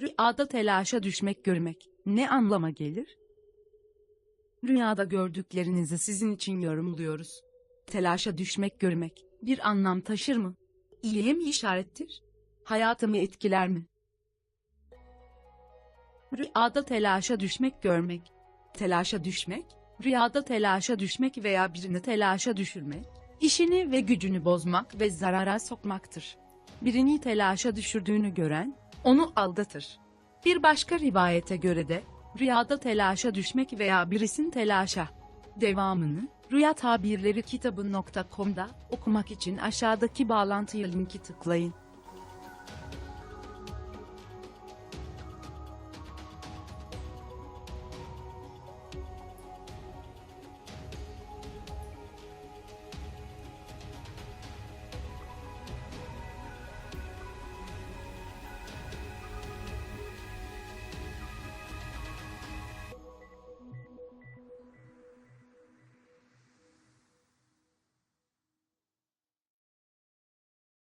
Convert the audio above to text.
Rüyada telaşa düşmek görmek ne anlama gelir? Rüyada gördüklerinizi sizin için yorumluyoruz. Telaşa düşmek görmek bir anlam taşır mı? İyiye mi işarettir? Hayatımı etkiler mi? Rüyada telaşa düşmek görmek. Telaşa düşmek, rüyada telaşa düşmek veya birini telaşa düşürmek, işini ve gücünü bozmak ve zarara sokmaktır. Birini telaşa düşürdüğünü gören, onu aldatır. Bir başka rivayete göre de, rüyada telaşa düşmek veya birisin telaşa. Devamını, Rüya Tabirleri kitabı.com'da okumak için aşağıdaki bağlantıya linki tıklayın.